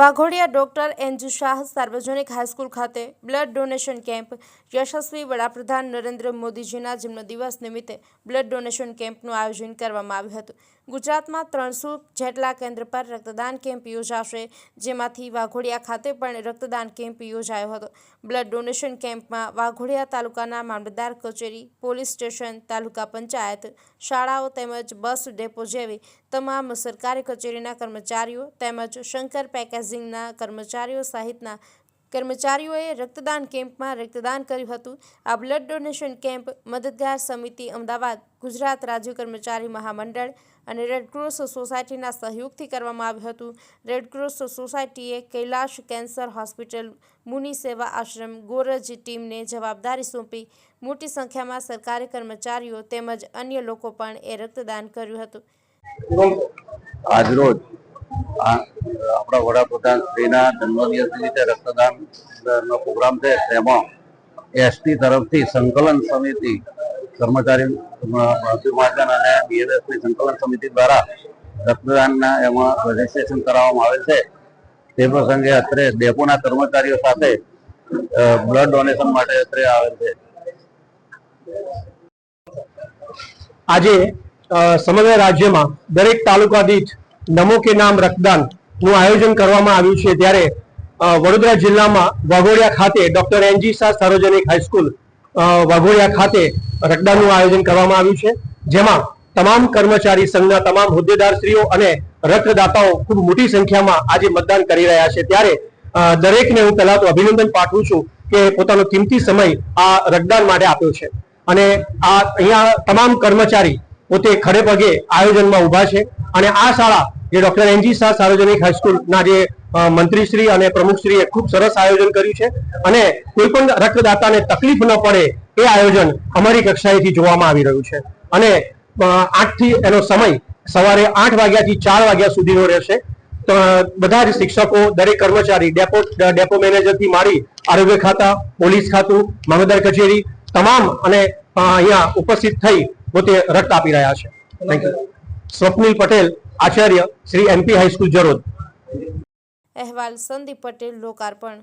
Waghodia doctor NG Shah સાર્વજનિક high school ખાતે blood donation camp યશસ્વી વડાપ્રધાન નરેન્દ્ર મોદીજીના જન્મદિવસ નિમિત્તે બ્લડ ડોનેશન કેમ્પનું આયોજન કરવામાં આવ્યું હતું. ગુજરાતમાં ત્રણસો જેટલા કેન્દ્ર પર રક્તદાન કેમ્પ યોજાશે, જેમાંથી વાઘોડિયા ખાતે પણ રક્તદાન કેમ્પ યોજાયો હતો. બ્લડ ડોનેશન કેમ્પમાં વાઘોડિયા તાલુકાના મામલતદાર કચેરી, પોલીસ સ્ટેશન, તાલુકા પંચાયત, શાળાઓ તેમજ બસ ડેપો જેવી તમામ સરકારી કચેરીના કર્મચારીઓ તેમજ શંકર પેકેજિંગના કર્મચારીઓ સહિતના કર્મચારીઓએ રક્તદાન કેમ્પમાં રક્તદાન કર્યું હતું. આ બ્લડ ડોનેશન કેમ્પ મદદગાર સમિતિ અમદાવાદ, ગુજરાત રાજ્ય કર્મચારી મહામંડળ અને રેડક્રોસ સોસાયટીના સહયોગથી કરવામાં આવ્યું હતું. રેડક્રોસ સોસાયટીએ કૈલાશ કેન્સર હોસ્પિટલ, મુનિ સેવા આશ્રમ, ગોરજ ટીમને જવાબદારી સોંપી. મોટી સંખ્યામાં સરકારી કર્મચારીઓ તેમજ અન્ય લોકો પણ એ રક્તદાન કર્યું હતું. આજરોજ આપણા વડાપ્રધાન શ્રીના જન્મદિવસ નિમિત્તે રક્તદાન નો પ્રોગ્રામ છે, તેમાં એસટી તરફથી સંકલન સમિતિ કર્મચારી મહાજન અને બીએલએસની સંકલન સમિતિ દ્વારા રક્તદાનના એમાં રજીસ્ટ્રેશન કરાવવામાં આવે છે. તે પ્રસંગે અત્રે ડેપોના કર્મચારીઓ સાથે બ્લડ ડોનેશન માટે અત્રે આવેલ છે. આજે સમગ્ર રાજ્યમાં દરેક તાલુકા દીઠ નમો કે નામ રક્તદાન નું આયોજન કરવામાં આવ્યું છે ત્યારે વડોદરા જિલ્લામાં વાઘોડિયા ખાતે ડોક્ટર એનજી શાહ સાર્વજનિક હાઈસ્કૂલ વાઘોડિયા ખાતે રક્તદાનનું આયોજન કરવામાં આવ્યું છે, જેમાં તમામ કર્મચારી સંઘના તમામ હોદ્દેદારશ્રીઓ અને રક્તદાતાઓ ખૂબ મોટી સંખ્યામાં આજે મતદાન કરી રહ્યા છે. ત્યારે દરેકને હું પહેલા તો અભિનંદન પાઠવું છું કે પોતાનો કિંમતી સમય આ રક્તદાન માટે આપ્યો છે. અને આ અહીંયા તમામ કર્મચારી પોતે ખડે પગે આયોજનમાં ઊભા છે અને આ શાળા જે ડોક્ટર એનજી શાહ સાર્વજનિક હાઈસ્કૂલના જે મંત્રીશ્રી અને પ્રમુખશ્રીએ ખૂબ સરસ આયોજન કર્યું છે. અને કોઈ પણ રક્તદાતાને તકલીફ ન પડે એ આયોજન અમારી કક્ષાએથી જોવામાં આવી રહ્યું છે. અને આઠથી એનો સમય સવારે આઠ વાગ્યાથી ચાર વાગ્યા સુધીનો રહેશે. બધા જ શિક્ષકો, દરેક કર્મચારી, ડેપો ડેપો મેનેજરથી મારી આરોગ્ય ખાતા, પોલીસ ખાતું, મામલતદાર કચેરી, તમામ અને અહીંયા ઉપસ્થિત થઈ પોતે રક્ત આપી રહ્યા છે. Thank you Swapnil Patel Acharya Shri MP high school Jarod. અહેવાલ સંદીપ પટેલ લોકાર્પણ.